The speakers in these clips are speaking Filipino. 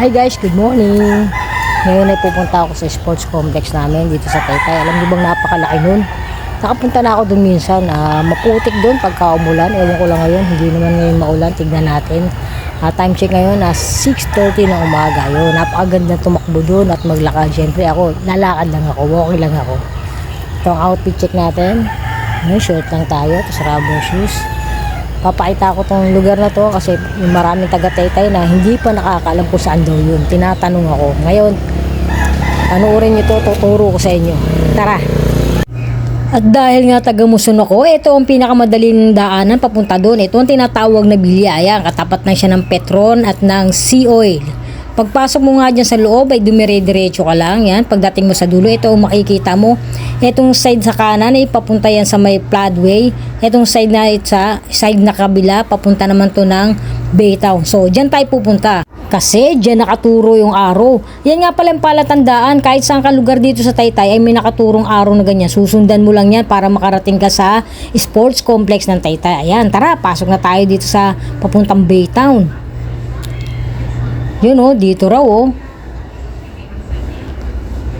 Hi guys, good morning. Ngayon ay pupunta ako sa sports complex namin dito sa Taytay. Alam niyo bang napakalaki nun? Nakapunta na ako dun minsan. ah, maputik dun pagka umulan. Ewan ko lang ngayon. Hindi naman ngayon maulan. Tignan natin. Ah, time check ngayon na 6.30 ng umaga. Yun, napakaganda tumakbo dun at maglakad. Siyempre ako, lalakad lang ako. Walking lang ako. Ito outfit check natin. May short lang tayo. Tapos rubber shoes papakita ko tong lugar na to kasi yung maraming taga-taytay na hindi pa nakakaalam kung saan daw yun. Tinatanong ako. Ngayon, panoorin nyo to, tuturo ko sa inyo. Tara! At dahil nga taga Muson ako, ito ang pinakamadaling daanan papunta doon. Ito ang tinatawag na Bilyaya. Katapat na siya ng Petron at ng Sea Oil. Pagpasok mo nga dyan sa loob ay dumire-diretso ka lang yan. Pagdating mo sa dulo, ito makikita mo. Itong side sa kanan ay papunta yan sa may floodway. Itong side na sa side na kabila, papunta naman to ng Baytown. So, dyan tayo pupunta. Kasi dyan nakaturo yung araw. Yan nga pala yung palatandaan. Kahit saan ka lugar dito sa Taytay ay may nakaturong araw na ganyan. Susundan mo lang yan para makarating ka sa sports complex ng Taytay. Ayan, tara, pasok na tayo dito sa papuntang Baytown. Yun oh, dito raw oh.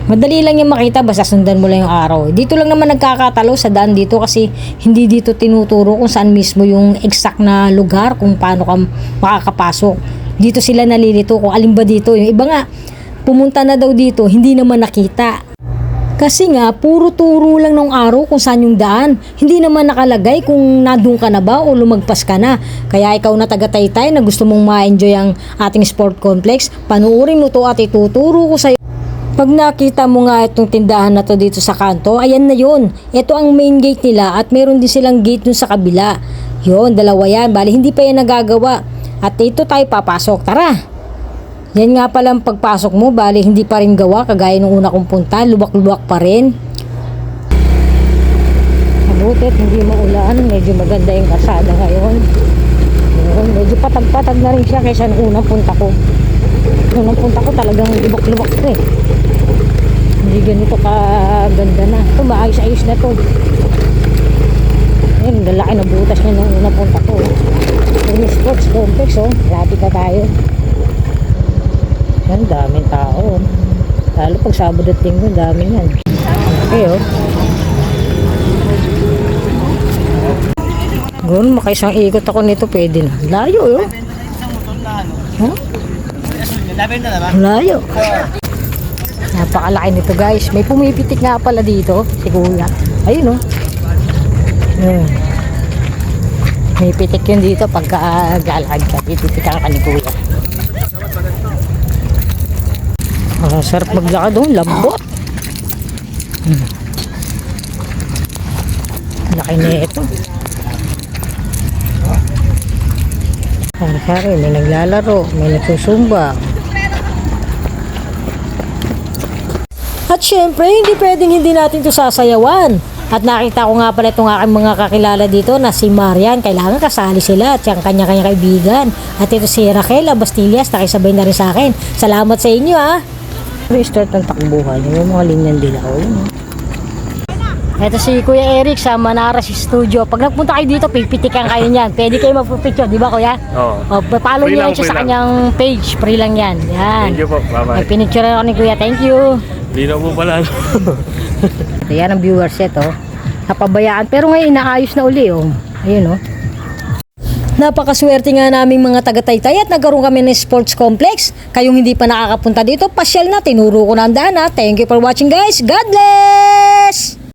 Madali lang yung makita basta sundan mo lang yung araw. Dito lang naman nagkakatalo sa daan dito kasi hindi dito tinuturo kung saan mismo yung exact na lugar kung paano ka makakapasok. Dito sila nalilito kung alin ba dito. Yung iba nga, pumunta na daw dito, hindi naman nakita. Kasi nga, puro turo lang ng araw kung saan yung daan. Hindi naman nakalagay kung nadung ka na ba o lumagpas ka na. Kaya ikaw na taga-taytay na gusto mong ma-enjoy ang ating sport complex, panuorin mo to at ituturo ko sa'yo. Pag nakita mo nga itong tindahan na to dito sa kanto, ayan na yun. Ito ang main gate nila at meron din silang gate dun sa kabila. Yun, dalawa yan. Bali, hindi pa yan nagagawa. At dito tayo papasok. Tara! Yan nga palang pagpasok mo, bali hindi pa rin gawa kagaya nung una kong punta, lubak-lubak pa rin. Mabutit, hindi maulan, medyo maganda yung kasada ngayon. Yun, medyo patag-patag na rin siya kaysa nung unang punta ko. Unang punta ko talagang lubak-lubak ko eh. Hindi ganito kaganda na. Ito, maayos-ayos na to. Ayun, lalaki na butas niya nung unang punta ko. Yung sports complex, oh. Lapit na tayo. Yan, daming tao. Lalo pag Sabado at Linggo, dami yan. Okay, oh. Ganoon, makaisang ikot ako nito, pwede na. Layo, oh. Huh? Layo. Napakalaki nito, guys. May pumipitik nga pala dito, si Kuya. Ayun, oh. Yun. May pitik yun dito pagka uh, galagad ka. Pipitikan ka ni Kuya. Ah, sarap maglakad doon, lambot. Hmm. Laki na ito. Ang sari, may naglalaro, may nagsusumba. At syempre, hindi pwedeng hindi natin ito sasayawan. At nakita ko nga pala itong aking mga kakilala dito na si Marian. Kailangan kasali sila at yung kanya-kanya kaibigan. At ito si Raquel Abastillas, nakisabay na rin sa akin. Salamat sa inyo ah. Restart ng takbuhan. Yung mga linyan dilaw. Yun. Ito si Kuya Eric sa Manaras Studio. Pag nagpunta kayo dito, pipitikan kayo niyan. Pwede kayo magpipicture, di ba Kuya? Oo. O, follow Free niyo lang, yan siya sa lang. kanyang page. Free lang yan. Yan. Thank you po. May Bye-bye. pinicture ako ni Kuya. Thank you. Na po pala. Ayan ang viewers oh. Napabayaan. Pero ngayon, inaayos na uli, oh. Ayun, oh. Napakaswerte nga naming mga taga-taytay at nagkaroon kami ng sports complex. Kayong hindi pa nakakapunta dito, pasyal na. Tinuro ko na ang daan, ha. Thank you for watching, guys. God bless!